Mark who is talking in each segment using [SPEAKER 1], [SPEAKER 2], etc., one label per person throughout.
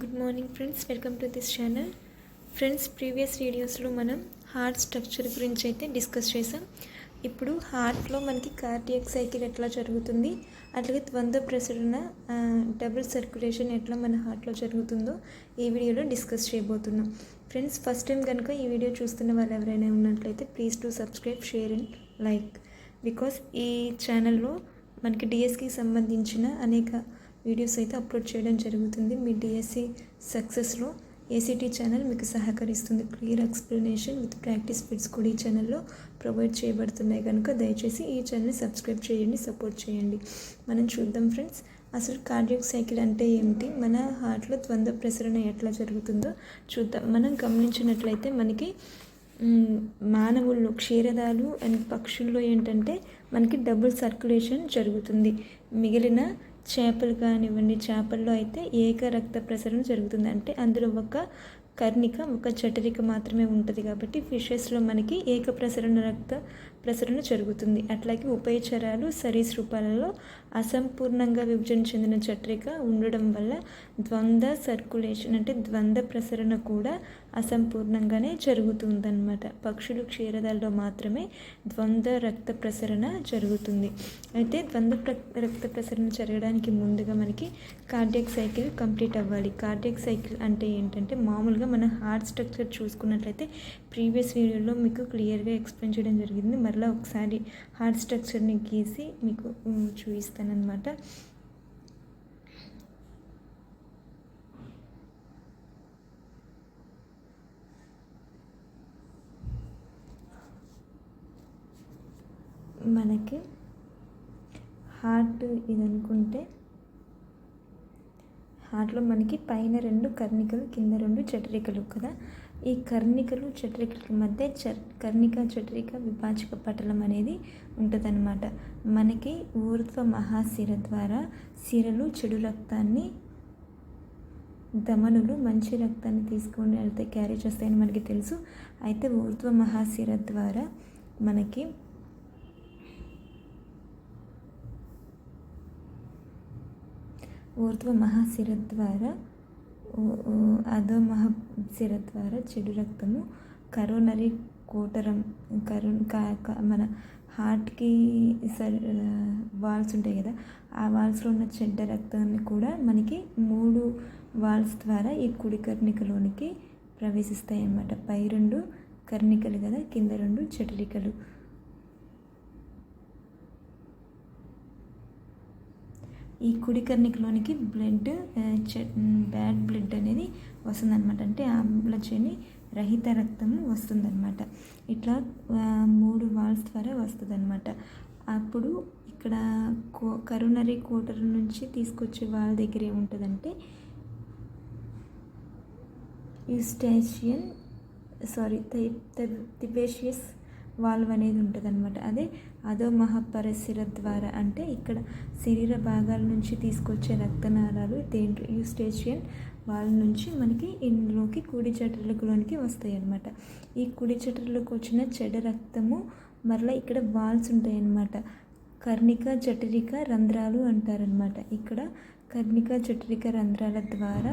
[SPEAKER 1] Good morning friends welcome to this channel friends previous వీడియోస్లో మనం heart structure గురించి అయితే డిస్కస్ చేసాం. ఇప్పుడు హార్ట్లో మనకి కార్డియక్ సైకిల్ ఎట్లా జరుగుతుంది? అట్లాగే ద్వంద్వ ప్రసరణ డబుల్ సర్క్యులేషన్ ఎట్లా మన హార్ట్లో జరుగుతుందో ఈ వీడియోలో డిస్కస్ చేయబోతున్నాం. ఫ్రెండ్స్ ఫస్ట్ టైం కనుక ఈ వీడియో చూస్తున్న వాళ్ళు ఎవరైనా ఉన్నట్లయితే please to subscribe share and like because ఈ ఛానల్లో మనకి డిఎస్కి సంబంధించిన అనేక వీడియోస్ అయితే అప్లోడ్ చేయడం జరుగుతుంది. మీ డిఎస్సి సక్సెస్లో ఏసీటీ ఛానల్ మీకు సహకరిస్తుంది. Clear explanation with practice bits కూడా ఈ ఛానల్లో ప్రొవైడ్ చేయబడుతున్నాయి కనుక దయచేసి ఈ ఛానల్ని సబ్స్క్రైబ్ చేయండి సపోర్ట్ చేయండి. మనం చూద్దాం ఫ్రెండ్స్ అసలు కార్డియాక్ సైకిల్ అంటే ఏమిటి? మన హార్ట్లో ద్వంద్వ ప్రసరణ ఎట్లా జరుగుతుందో చూద్దాం. మనం గమనించినట్లయితే మనకి మానవుల్లో క్షీరదాలు అండ్ పక్షుల్లో ఏంటంటే మనకి డబుల్ సర్క్యులేషన్ జరుగుతుంది. మిగిలిన చేపలు కానివ్వండి చేపల్లో అయితే ఏక రక్త ప్రసరణ జరుగుతుంది. అంటే అందులో ఒక కర్ణిక ఒక జఠరిక మాత్రమే ఉంటుంది కాబట్టి ఫిషెస్లో మనకి ఏక ప్రసరణ రక్త ప్రసరణ జరుగుతుంది. అట్లాగే ఉపయచరాలు సరీసృపాలలో అసంపూర్ణంగా విభజన చెందిన జఠరిక ఉండడం వల్ల ద్వంద్వ సర్క్యులేషన్ అంటే ద్వంద్వ ప్రసరణ కూడా అసంపూర్ణంగానే జరుగుతుందన్నమాట. పక్షులు క్షీరదాల్లో మాత్రమే ద్వంద్వ రక్త ప్రసరణ జరుగుతుంది. అయితే ద్వంద్వ ప్ర రక్త ప్రసరణ జరగడానికి ముందుగా మనకి కార్డియక్ సైకిల్ కంప్లీట్ అవ్వాలి. కార్డియక్ సైకిల్ అంటే ఏంటంటే మామూలుగా మన హార్ట్ స్ట్రక్చర్ చూసుకున్నట్లయితే ప్రీవియస్ వీడియోలో మీకు క్లియర్గా ఎక్స్ప్లెయిన్ చేయడం జరిగింది. మరలా ఒకసారి హార్ట్ స్ట్రక్చర్ని గీసి మీకు ఉమ్, మనకి హార్ట్ ఇది అనుకుంటే హార్ట్లో మనకి పైన రెండు కర్ణికలు కింద రెండు చటరికలు కదా. ఈ కర్ణికలు చటరికల మధ్య చ కర్ణిక చటరిక విభాజక పటలం అనేది ఉంటుందన్నమాట. మనకి ఊర్ధ్వ మహాశిర ద్వారా సిరలు చెడు రక్తాన్ని ధమనులు మంచి రక్తాన్ని తీసుకొని వెళ్తే క్యారీ చేస్తాయని మనకి తెలుసు. అయితే ఊర్ధ్వ మహాశిర ద్వారా మనకి ఊర్ధ్వ మహాశిర ద్వారా ఊ- అధో మహాశిర ద్వారా చెడు రక్తము కరోనరీ కోటరం కరో కా- మన హార్ట్కి వాల్స్ ఉంటాయి కదా ఆ వాల్స్లో ఉన్న చెడ్డ రక్తాన్ని కూడా మనకి మూడు వాల్స్ ద్వారా ఈ కుడి కర్ణికలోనికి ప్రవేశిస్తాయి అన్నమాట పై రెండు కర్ణికలు కదా కింద రెండు చటరికలు ఈ కుడి కర్ణికలోనికి బ్లడ్ బ్యాడ్ బ్లడ్ అనేది వస్తుందన్నమాట. అంటే ఆమ్లజని రహిత రక్తము వస్తుందన్నమాట. ఇట్లా మూడు వాల్స్ ద్వారా వస్తుందన్నమాట. అప్పుడు ఇక్కడ కో కరోనరీ కోటర్ నుంచి తీసుకొచ్చే వాళ్ళ దగ్గర ఏముంటుందంటే యూస్టాషియన్ సారీ తిబేషియస్ వాల్వ్ అనేది ఉంటుంది అనమాట అదే అదో మహాపరిశిర ద్వారా అంటే ఇక్కడ శరీర భాగాల నుంచి తీసుకొచ్చే రక్తనాళాలు దేంట్ యూస్టేషియన్ వాళ్ళ నుంచి మనకి ఇందులోకి కుడి చటర్లకులోనికి వస్తాయి అన్నమాట ఈ కుడి చటర్లకు వచ్చిన చెడ రక్తము మరలా ఇక్కడ వాల్స్ ఉంటాయి అన్నమాట కర్ణిక జఠరిక రంధ్రాలు అంటారనమాట ఇక్కడ కర్ణిక జఠరిక రంధ్రాల ద్వారా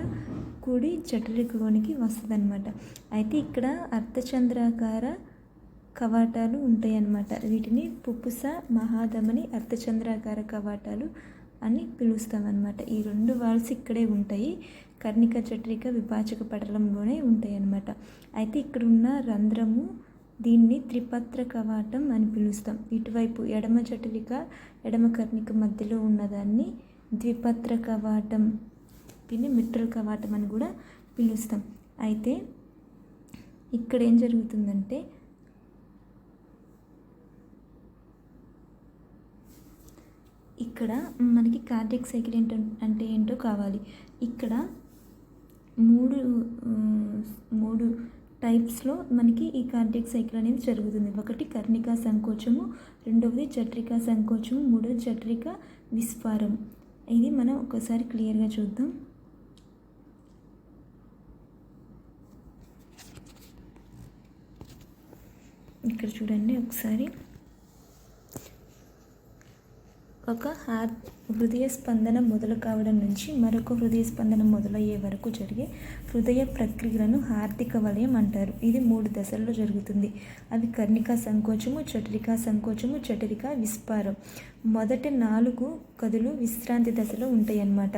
[SPEAKER 1] కుడి జఠరికలోనికి వస్తుందన్నమాట. అయితే ఇక్కడ అర్ధచంద్రాకార కవాటాలు ఉంటాయి అన్నమాట వీటిని పుప్పుస మహాధమని అర్ధచంద్రాకార కవాటాలు అని పిలుస్తామన్నమాట. ఈ రెండు వాల్స్ ఇక్కడే ఉంటాయి. కర్ణిక చట్రిక విభాచక పటలంలోనే ఉంటాయి అన్నమాట అయితే ఇక్కడ ఉన్న రంధ్రము దీన్ని త్రిపత్ర కవాటం అని పిలుస్తాం. ఇటువైపు ఎడమ చటరిక ఎడమ కర్ణిక మధ్యలో ఉన్నదాన్ని ద్విపత్ర కవాటం దీన్ని మిట్రల్ కవాటం అని కూడా పిలుస్తాం. అయితే ఇక్కడ ఏం జరుగుతుందంటే ఇక్కడ మనకి కార్డియక్ సైకిల్ ఏంటో అంటే ఏంటో కావాలి. ఇక్కడ మూడు మూడు టైప్స్లో మనకి ఈ కార్డియక్ సైకిల్ అనేది జరుగుతుంది. ఒకటి కర్ణికా సంకోచము రెండవది చట్రికా సంకోచము మూడవది చట్రికా విస్ఫారం. ఇది మనం ఒకసారి క్లియర్గా చూద్దాం. ఇక్కడ చూడండి ఒకసారి. ఒక హార్ట్ హృదయ స్పందన మొదలు కావడం నుంచి మరొక హృదయ స్పందన మొదలయ్యే వరకు జరిగే హృదయ ప్రక్రియలను హార్దిక వలయం అంటారు. ఇది మూడు దశల్లో జరుగుతుంది. అవి కర్ణికా సంకోచము చటరికా సంకోచము చటరికా విస్పారం. మొదటి నాలుగు కదులు విశ్రాంతి దశలో ఉంటాయి అన్నమాట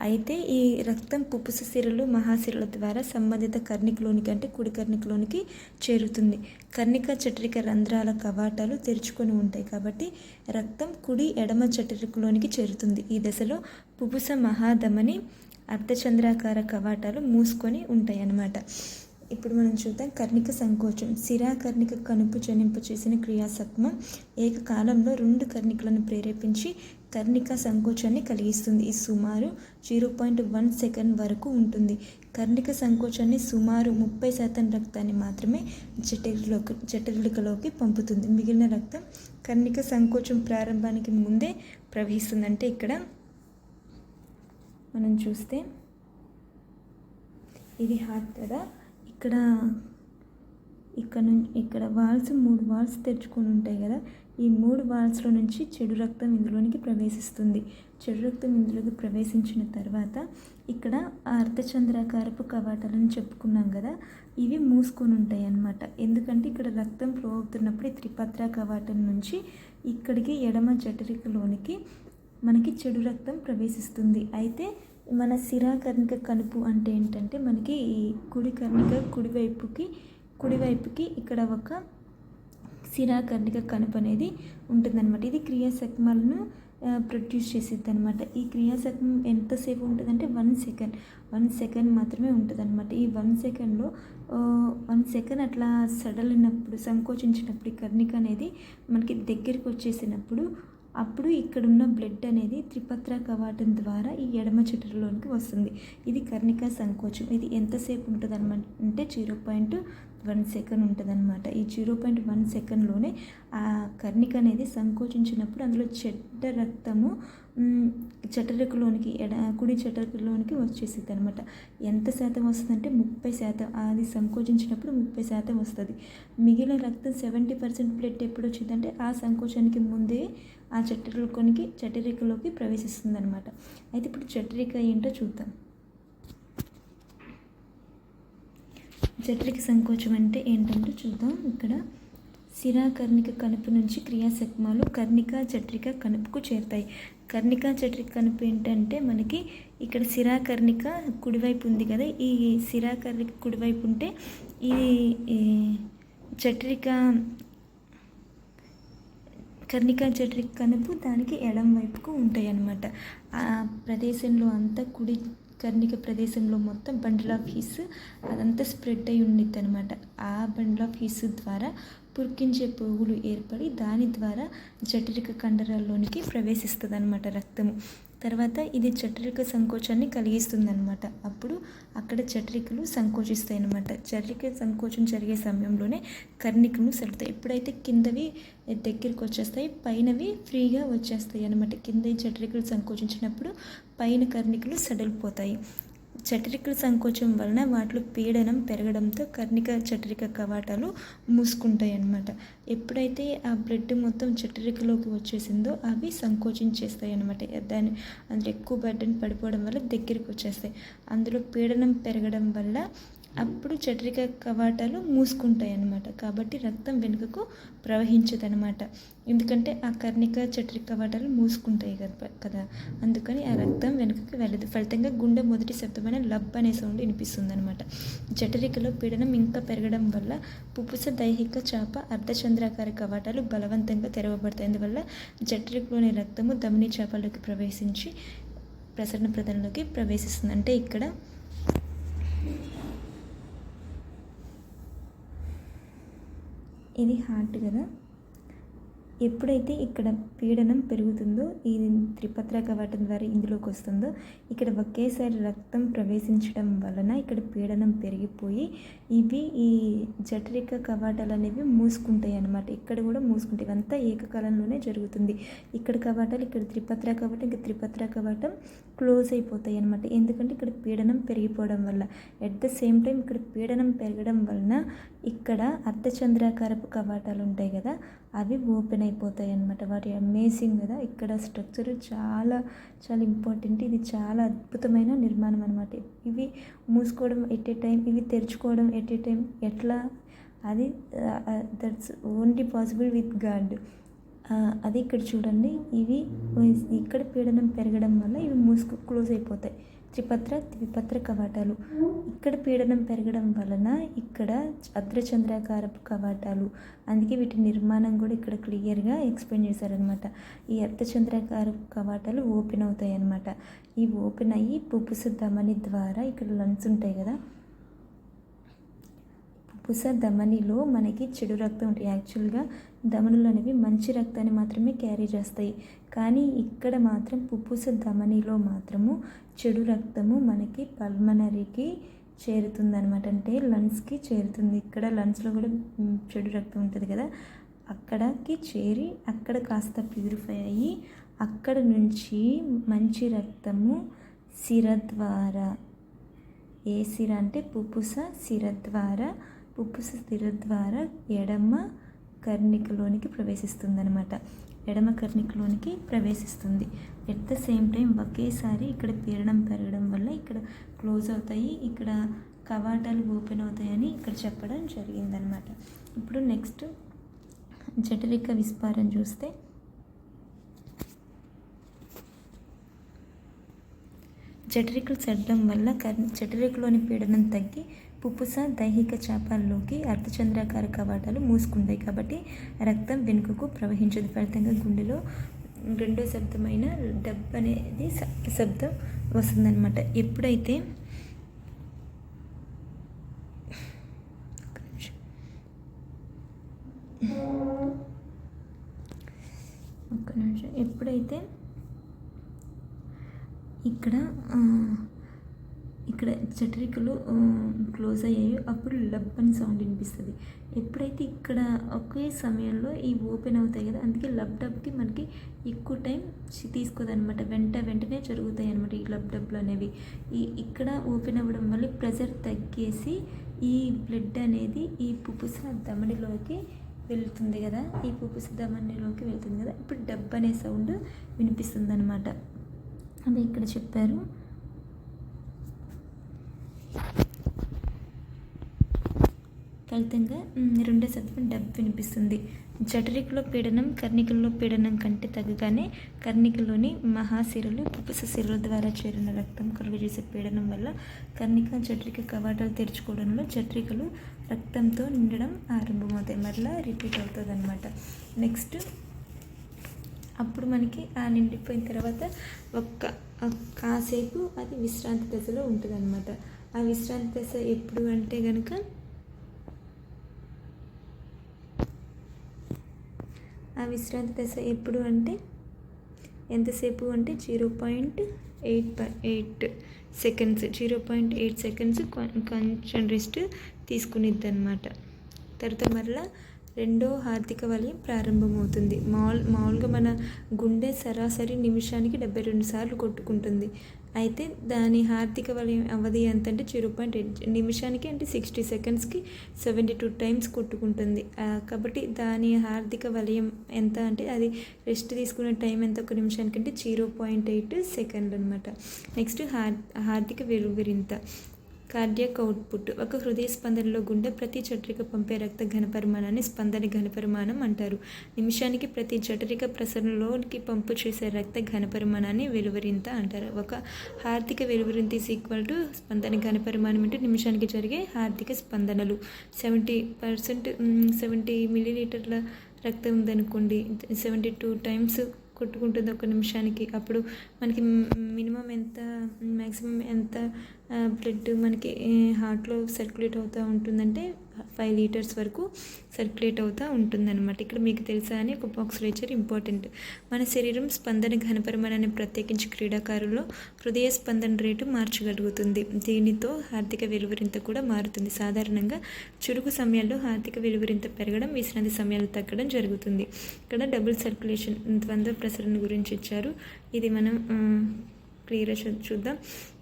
[SPEAKER 1] అయితే ఈ రక్తం పుప్పుస సిరలు మహాసిరల ద్వారా సంబంధిత కర్ణికలోనికి అంటే కుడి కర్ణికలోనికి చేరుతుంది. కర్ణిక చటరిక రంధ్రాల కవాటాలు తెరుచుకొని ఉంటాయి కాబట్టి రక్తం కుడి ఎడమ చటరికలోనికి చేరుతుంది. ఈ దశలో పుపుస మహాధమని అర్ధచంద్రాకార కవాటాలు మూసుకొని ఉంటాయి అన్నమాట. ఇప్పుడు మనం చూద్దాం కర్ణిక సంకోచం. సిరా కర్ణిక కనుపు జనింపు చేసిన క్రియాసక్మం ఏకకాలంలో రెండు కర్ణికలను ప్రేరేపించి కర్ణిక సంకోచాన్ని కలిగిస్తుంది. ఇది సుమారు జీరో పాయింట్ వన్ సెకండ్ వరకు ఉంటుంది. కర్ణిక సంకోచాన్ని సుమారు ముప్పై శాతం రక్తాన్ని మాత్రమే జఠరిలోకి జఠరికలోకి పంపుతుంది. మిగిలిన రక్తం కర్ణిక సంకోచం ప్రారంభానికి ముందే ప్రవహిస్తుంది అంటే ఇక్కడ మనం చూస్తే ఇది హార్ట్ కదా. ఇక్కడ ఇక్కడ నుంచి ఇక్కడ వాల్స్ మూడు వాల్స్ తెరుచుకొని ఉంటాయి కదా ఈ మూడు వాల్స్లో నుంచి చెడు రక్తం ఇందులోనికి ప్రవేశిస్తుంది. చెడు రక్తం ఇందులోకి ప్రవేశించిన తర్వాత ఇక్కడ అర్ధచంద్రాకారపు కవాటాలని చెప్పుకున్నాం కదా ఇవి మూసుకొని ఉంటాయి అన్నమాట. ఎందుకంటే ఇక్కడ రక్తం ఫ్లో అవుతున్నప్పుడు ఈ త్రిపత్ర కవాటం నుంచి ఇక్కడికి ఎడమ జఠరికలోనికి మనకి చెడు రక్తం ప్రవేశిస్తుంది. అయితే మన సిరాకర్ణిక కనుపు అంటే ఏంటంటే మనకి ఈ కుడి కర్ణిక కుడివైపుకి కుడివైపుకి ఇక్కడ ఒక సిరా కర్ణిక కనుపు అనేది ఉంటుందన్నమాట. ఇది క్రియాశక్మాలను ప్రొడ్యూస్ చేసిద్ది అనమాట ఈ క్రియాశకం ఎంతసేపు ఉంటుందంటే వన్ సెకండ్. వన్ సెకండ్ మాత్రమే ఉంటుంది అనమాట ఈ వన్ సెకండ్లో వన్ సెకండ్ అట్లా సడలినప్పుడు సంకోచించినప్పుడు ఈ కర్ణిక అనేది మనకి దగ్గరికి వచ్చేసినప్పుడు అప్పుడు ఇక్కడున్న బ్లడ్ అనేది త్రిపత్ర కవాటం ద్వారా ఈ ఎడమ చెట్టులోనికి వస్తుంది. ఇది కర్ణిక సంకోచం. ఇది ఎంతసేపు ఉంటుంది అనమాట అంటే జీరో పాయింట్ వన్ సెకండ్ ఉంటుంది అనమాట ఈ జీరో పాయింట్ వన్ సెకండ్లోనే ఆ కర్ణిక అనేది సంకోచించినప్పుడు అందులో చెడ్డ రక్తము చటరికలోనికి ఎడ కుడి చటరికలోనికి వచ్చేసింది అనమాట ఎంత శాతం వస్తుందంటే ముప్పై శాతం. అది సంకోచించినప్పుడు ముప్పై శాతం వస్తుంది. మిగిలిన రక్తం సెవెంటీ పర్సెంట్ బ్లడ్ ఎప్పుడు వచ్చిందంటే ఆ సంకోచానికి ముందే ఆ చట్టరికలోనికి చట్టరికలోకి ప్రవేశిస్తుంది అనమాట అయితే ఇప్పుడు చట్టరిక ఏంటో చూద్దాం. జఠరిక సంకోచం అంటే ఏంటంటే చూద్దాం. ఇక్కడ సిరా కర్ణిక కనుపు నుంచి క్రియాశక్మాలు కర్ణిక జఠరిక కనుపుకు చేరుతాయి. కర్ణిక జఠరిక కనుపు ఏంటంటే మనకి ఇక్కడ సిరా కర్ణిక కుడివైపు ఉంది కదా. ఈ సిరా కర్ణిక కుడివైపు ఉంటే ఈ జఠరిక కర్ణిక జఠరిక కనుపు దానికి ఎడం వైపుకు ఉంటాయి అన్నమాట ఆ ప్రదేశంలో అంతా కుడి కర్ణిక ప్రదేశంలో మొత్తం బండిల్ ఆఫ్ హిస్ అదంతా స్ప్రెడ్ అయి ఉండిద్ది అనమాట ఆ బండిల్ ఆఫ్ హిస్ ద్వారా పురికించే పోగులు ఏర్పడి దాని ద్వారా జఠరిక కండరాల్లోనికి ప్రవేశిస్తుంది అనమాట రక్తము. తర్వాత ఇది జఠరిక సంకోచాన్ని కలిగిస్తుంది అనమాట అప్పుడు అక్కడ జఠరికలు సంకోచిస్తాయి అనమాట జఠరిక సంకోచం జరిగే సమయంలోనే కర్ణికలు సెలుతాయి. ఎప్పుడైతే కిందవి దగ్గరికి వచ్చేస్తాయి పైనవి ఫ్రీగా వచ్చేస్తాయి అనమాట కింద జఠరికలు సంకోచించినప్పుడు పైన కర్ణికలు సడలిపోతాయి. చటరికల సంకోచం వలన వాటిలో పీడనం పెరగడంతో కర్ణిక చటరిక కవాటాలు మూసుకుంటాయి అన్నమాట ఎప్పుడైతే ఆ బ్లడ్ మొత్తం చటరికలోకి వచ్చేసిందో అవి సంకోచించేస్తాయి అన్నమాట దాని అందులో ఎక్కువ బడ్డని పడిపోవడం వల్ల దగ్గరికి వచ్చేస్తాయి. అందులో పీడనం పెరగడం వల్ల అప్పుడు చట్రిక కవాటాలు మూసుకుంటాయి అన్నమాట కాబట్టి రక్తం వెనుకకు ప్రవహించదనమాట ఎందుకంటే ఆ కర్ణిక చట్రిక కవాటాలు మూసుకుంటాయి కదా కదా. అందుకని ఆ రక్తం వెనుకకి వెళ్ళదు. ఫలితంగా గుండె మొదటి శబ్దమైన లబ్ అనే సౌండ్ వినిపిస్తుంది అనమాట జఠరికలో పీడనం ఇంకా పెరగడం వల్ల పుప్పుస దైహిక చాప అర్ధచంద్రాకార కవాటాలు బలవంతంగా తెరవబడతాయి. అందువల్ల జఠరికలోని రక్తము ధమని చేపలోకి ప్రవేశించి ప్రసరణ ప్రదనలోకి ప్రవేశిస్తుంది. అంటే ఇక్కడ ఇది హార్ట్ కదా. ఎప్పుడైతే ఇక్కడ పీడనం పెరుగుతుందో ఈ త్రిపత్ర కవాటం ద్వారా ఇందులోకి వస్తుందో ఇక్కడ ఒకేసారి రక్తం ప్రవేశించడం వలన ఇక్కడ పీడనం పెరిగిపోయి ఇవి ఈ జఠరిక కవాటాలు అనేవి మూసుకుంటాయి అన్నమాట. ఇక్కడ కూడా మూసుకుంటాయి. అంతా ఏకకాలంలోనే జరుగుతుంది. ఇక్కడ కవాటాలు ఇక్కడ త్రిపత్ర కవాటం ఇక్కడ త్రిపత్ర కవాటం క్లోజ్ అయిపోతాయి అనమాట ఎందుకంటే ఇక్కడ పీడనం పెరిగిపోవడం వల్ల. ఎట్ ద సేమ్ టైం ఇక్కడ పీడనం పెరగడం వలన ఇక్కడ అర్ధచంద్రాకారపు కవాటాలు ఉంటాయి కదా అవి ఓపెన్ అయిపోతాయి అనమాట వాటి అమేజింగ్ కదా. ఇక్కడ స్ట్రక్చర్ చాలా చాలా ఇంపార్టెంట్. ఇది చాలా అద్భుతమైన నిర్మాణం అనమాట ఇవి మూసుకోవడం ఎట్ ఏ టైం ఇవి తెరుచుకోవడం ఎట్ ఏ టైం ఎట్లా? అది that's only possible with God అది ఇక్కడ చూడండి. ఇవి ఇక్కడ పీడనం పెరగడం వల్ల ఇవి మూసుకు క్లోజ్ అయిపోతాయి. త్రిపత్ర ద్విపత్ర కవాటాలు. ఇక్కడ పీడనం పెరగడం వలన ఇక్కడ అర్ధచంద్రాకారపు కవాటాలు. అందుకే వీటి నిర్మాణం కూడా ఇక్కడ క్లియర్గా ఎక్స్ప్లెయిన్ చేశారనమాట ఈ అర్ధచంద్రాకారపు కవాటాలు ఓపెన్ అవుతాయి అన్నమాట ఈ ఓపెన్ అయ్యి పుప్పుసు ధమని ద్వారా ఇక్కడ లంగ్స్ ఉంటాయి కదా పుస ధమనిలో మనకి చెడు రక్తం ఉంటుంది యాక్చువల్గా ధమనులు అనేవి మంచి రక్తాన్ని మాత్రమే క్యారీ చేస్తాయి. కానీ ఇక్కడ మాత్రం పుప్పుస ధమనిలో మాత్రము చెడు రక్తము మనకి పల్మనరీకి చేరుతుంది అనమాట అంటే లంగ్స్కి చేరుతుంది. ఇక్కడ లంగ్స్లో కూడా చెడు రక్తం ఉంటుంది కదా. అక్కడికి చేరి అక్కడ కాస్త ప్యూరిఫై అయ్యి అక్కడ నుంచి మంచి రక్తము సిర ద్వారా ఏ సిర అంటే పుప్పుస సిర ద్వారా పుప్పుస స్థిర ద్వారా ఎడమ కర్ణికలోనికి ప్రవేశిస్తుంది అనమాట ఎడమ కర్ణికలోనికి ప్రవేశిస్తుంది. ఎట్ ద సేమ్ టైం ఒకేసారి ఇక్కడ పీడనం పెరగడం వల్ల ఇక్కడ క్లోజ్ అవుతాయి ఇక్కడ కవాటాలు ఓపెన్ అవుతాయని ఇక్కడ చెప్పడం జరిగిందనమాట ఇప్పుడు నెక్స్ట్ జఠరిక విస్పారం చూస్తే జఠరికలు చట్టడం వల్ల కర్ జఠరికలోని పీడనం తగ్గి పుప్పుస దైహిక చాపాల్లోకి అర్ధచంద్రాకార కవాటాలు మూసుకుంటాయి కాబట్టి రక్తం వెనుకకు ప్రవహించదు. ఫలితంగా గుండెలో రెండో శబ్దమైన డబ్ అనేది శబ్దం వస్తుందన్నమాట. ఎప్పుడైతే ఒక్క నిమిషం ఎప్పుడైతే ఇక్కడ ఇక్కడ చటరికలు క్లోజ్ అయ్యాయో అప్పుడు లబ్ అని సౌండ్ వినిపిస్తుంది. ఎప్పుడైతే ఇక్కడ ఒకే సమయంలో ఈ ఓపెన్ అవుతాయి కదా అందుకే లబ్ డబ్కి మనకి ఎక్కువ టైం తీసుకోదనమాట వెంట వెంటనే జరుగుతాయి అనమాట ఈ లబ్ డబ్లు అనేవి. ఈ ఇక్కడ ఓపెన్ అవ్వడం వల్ల ప్రెజర్ తగ్గేసి ఈ బ్లడ్ అనేది ఈ పుప్పుస దమడిలోకి వెళ్తుంది కదా ఈ పుప్పుస దమడిలోకి వెళ్తుంది కదా ఇప్పుడు డబ్ అనే సౌండ్ వినిపిస్తుంది అనమాట అది ఇక్కడ చెప్పారు. ఫలితంగా రెండో శబ్దం డబ్ వినిపిస్తుంది. జఠరికలో పీడనం కర్ణికల్లో పీడనం కంటే తగ్గగానే కర్ణికలోని మహాశిరలు పుపస శిరల ద్వారా చేరిన రక్తం కలుగజేసే పీడనం వల్ల కర్ణిక జఠరిక కవాటాలు తెరుచుకోవడంలో జఠరికలు రక్తంతో నిండడం ఆరంభమవుతాయి. మరలా రిపీట్ అవుతుంది అనమాట నెక్స్ట్ అప్పుడు మనకి ఆ నిండిపోయిన తర్వాత ఒక్క కాసేపు అది విశ్రాంతి దశలో ఉంటుంది అనమాట ఆ విశ్రాంతి దశ ఎప్పుడు అంటే కనుక ఆ విశ్రాంతి దశ ఎప్పుడు అంటే ఎంతసేపు అంటే zero point eight eight seconds zero point eight seconds కొంచెం రెస్ట్ తీసుకునిద్ది అనమాట తర్వాత మరలా రెండో ఆర్థిక వలయం ప్రారంభమవుతుంది. మామూలు మామూలుగా మన గుండె సరాసరి నిమిషానికి డెబ్బై రెండు సార్లు కొట్టుకుంటుంది. అయితే దాని ఆర్థిక వలయం అవధి ఎంత అంటే జీరో పాయింట్ ఎయిట్ నిమిషానికి అంటే సిక్స్టీ సెకండ్స్కి సెవెంటీ టూ టైమ్స్ కొట్టుకుంటుంది. కాబట్టి దాని ఆర్థిక వలయం ఎంత అంటే అది రెస్ట్ తీసుకునే టైం ఎంత? ఒక నిమిషానికి అంటే జీరో పాయింట్ ఎయిట్ సెకండ్ అనమాట నెక్స్ట్ హార్ ఆర్థిక వెలువరింత. Cardiac output. ఒక హృదయ స్పందనలో గుండె ప్రతి జఠరిక పంపే రక్త ఘనపరిమాణాన్ని స్పందన ఘనపరిమాణం అంటారు. నిమిషానికి ప్రతి జఠరిక ప్రసరణలోకి పంపు చేసే రక్త ఘనపరిమాణాన్ని వెలువరింత అంటారు. ఒక హార్దిక వెలువరింత ఈస్ ఈక్వల్ టు స్పందన ఘనపరిమాణం అంటే నిమిషానికి జరిగే హార్దిక స్పందనలు. సెవెంటీ పర్సెంట్ సెవెంటీ మిల్లీలీటర్ల రక్తం ఉందనుకోండి సెవెంటీ టూ టైమ్స్ కొట్టుకుంటుంది ఒక నిమిషానికి. అప్పుడు మనకి మినిమం ఎంత మ్యాక్సిమం ఎంత బ్లడ్ మనకి హార్ట్లో సర్క్యులేట్ అవుతూ ఉంటుందంటే ఫైవ్ లీటర్స్ వరకు సర్క్యులేట్ అవుతూ ఉంటుందన్నమాట. ఇక్కడ మీకు తెలుసా అని ఒక బాక్స్ ఇంపార్టెంట్ మన శరీరం స్పందన ఘనపరిమాణాన్ని ప్రత్యేకించి క్రీడాకారుల్లో హృదయ స్పందన రేటు మార్చగలుగుతుంది. దీనితో ఆర్థిక వెలువరింత కూడా మారుతుంది. సాధారణంగా చురుకు సమయాల్లో ఆర్థిక వెలువరింత పెరగడం విశ్రాంతి సమయాలు తగ్గడం జరుగుతుంది. ఇక్కడ డబుల్ సర్క్యులేషన్ ద్వంద్వ ప్రసరణ గురించి ఇచ్చారు. ఇది మనం క్లియర్గా చూద్దాం.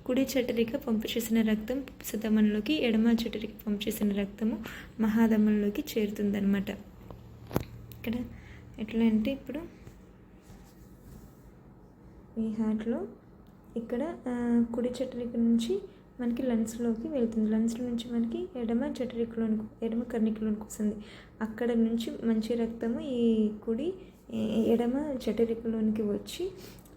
[SPEAKER 1] కుడి చటరిక పంపు చేసిన రక్తం పుప్సధమనిలోకి ఎడమ చటరిక పంపు చేసిన రక్తము చేరుతుంది చేరుతుందన్నమాట. ఇక్కడ ఎట్లా అంటే ఇప్పుడు ఈ హార్ట్లో ఇక్కడ కుడి చటరిక నుంచి మనకి లంగ్స్లోకి వెళ్తుంది. లంగ్స్ నుంచి మనకి ఎడమ చటరికలోనికి ఎడమ కర్ణికలోనికి వస్తుంది. అక్కడ నుంచి మంచి రక్తము ఈ కుడి ఎడమ చటరికలోనికి వచ్చి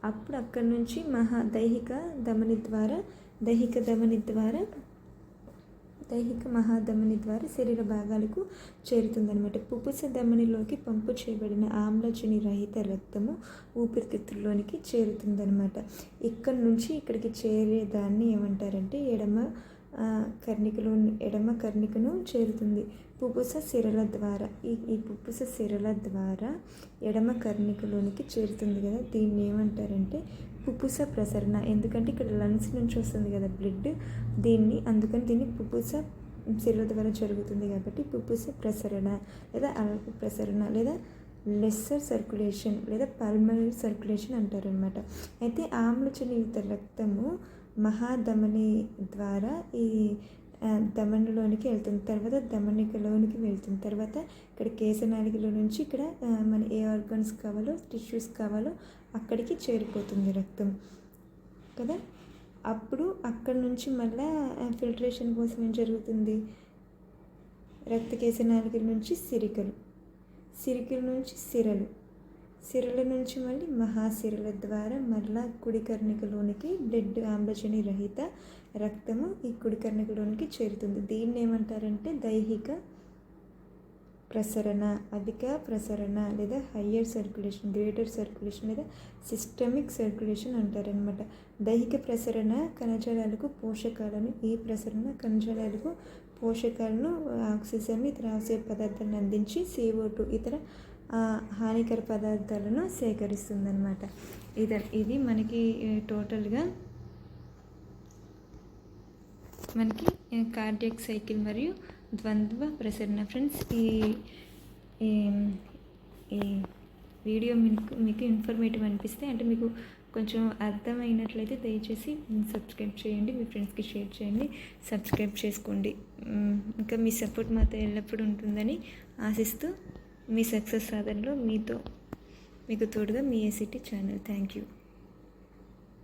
[SPEAKER 1] అప్పుడు అక్కడి నుంచి మహా దైహిక ధమని ద్వారా దైహిక ధమని ద్వారా దైహిక మహాధమని ద్వారా శరీర భాగాలకు చేరుతుందనమాట పుపుస ధమనిలోకి పంపు చేయబడిన ఆమ్లజని రహిత రక్తము ఊపిరితిత్తుల్లోనికి చేరుతుందనమాట ఇక్కడి నుంచి ఇక్కడికి చేరేదాన్ని ఏమంటారంటే ఎడమ కర్ణికలో ఎడమ కర్ణికను చేరుతుంది. పుపుస సిరల ద్వారా ఈ ఈ పుపుస సిరల ద్వారా ఎడమ కర్ణికలోనికి చేరుతుంది కదా. దీన్ని ఏమంటారంటే పుపుస ప్రసరణ. ఎందుకంటే ఇక్కడ లంగ్స్ నుంచి వస్తుంది కదా బ్లడ్ దీన్ని అందుకని దీన్ని పుపుస సిరల ద్వారా జరుగుతుంది కాబట్టి పుపుస ప్రసరణ లేదా అల్ప ప్రసరణ లేదా లెస్సర్ సర్క్యులేషన్ లేదా పల్మనరీ సర్క్యులేషన్ అంటారనమాట అయితే ఆమ్లజనయుత రక్తము మహాధమని ద్వారా ఈ దమన్లోనికి వెళ్తుంది తర్వాత దమనికలోనికి వెళ్తుంది తర్వాత ఇక్కడ కేశనాళికలో నుంచి ఇక్కడ మన ఏ ఆర్గన్స్ కావాలో టిష్యూస్ కావాలో అక్కడికి చేరిపోతుంది రక్తం. కదా? అప్పుడు అక్కడ నుంచి మళ్ళా ఫిల్టరేషన్ కోసం ఏం జరుగుతుంది? రక్త కేశనాళికల నుంచి సిరికలు. సిరికల నుంచి సిరలు. సిరల నుంచి మళ్ళీ మహాసిరల ద్వారా మరలా కుడికర్ణికలోనికి బ్లడ్ ఆమ్లజని రహిత రక్తము ఈ కుడికర్ణికలోనికి చేరుతుంది. దీన్ని ఏమంటారంటే దైహిక ప్రసరణ అధిక ప్రసరణ లేదా హయ్యర్ సర్క్యులేషన్ గ్రేటర్ సర్క్యులేషన్ లేదా సిస్టమిక్ సర్క్యులేషన్ అంటారనమాట దైహిక ప్రసరణ కణజాలాలకు పోషకాలను ఈ ప్రసరణ కణజాలాలకు పోషకాలను ఆక్సిజన్ ఇతర అవసర పదార్థాలను అందించి సిఓ టూ ఇతర హానికర పదార్థాలను సేకరిస్తుందన్నమాట. ఇది ఇది మనకి టోటల్గా మనకి కార్డియక్ సైకిల్ మరియు ద్వంద్వ ప్రసరణ. ఫ్రెండ్స్ ఈ ఈ- వీడియో మీకు మీకు ఇన్ఫర్మేటివ్ అనిపిస్తే అంటే మీకు కొంచెం అర్థమైనట్లయితే దయచేసి సబ్స్క్రైబ్ చేయండి మీ ఫ్రెండ్స్కి షేర్ చేయండి సబ్స్క్రైబ్ చేసుకోండి. ఇంకా మీ సపోర్ట్ మాతో ఎల్లప్పుడూ ఉంటుందని ఆశిస్తూ మీ సక్సెస్ సాధనలో మీతో మీకు తోడుగా మీ A C T channel. Thank you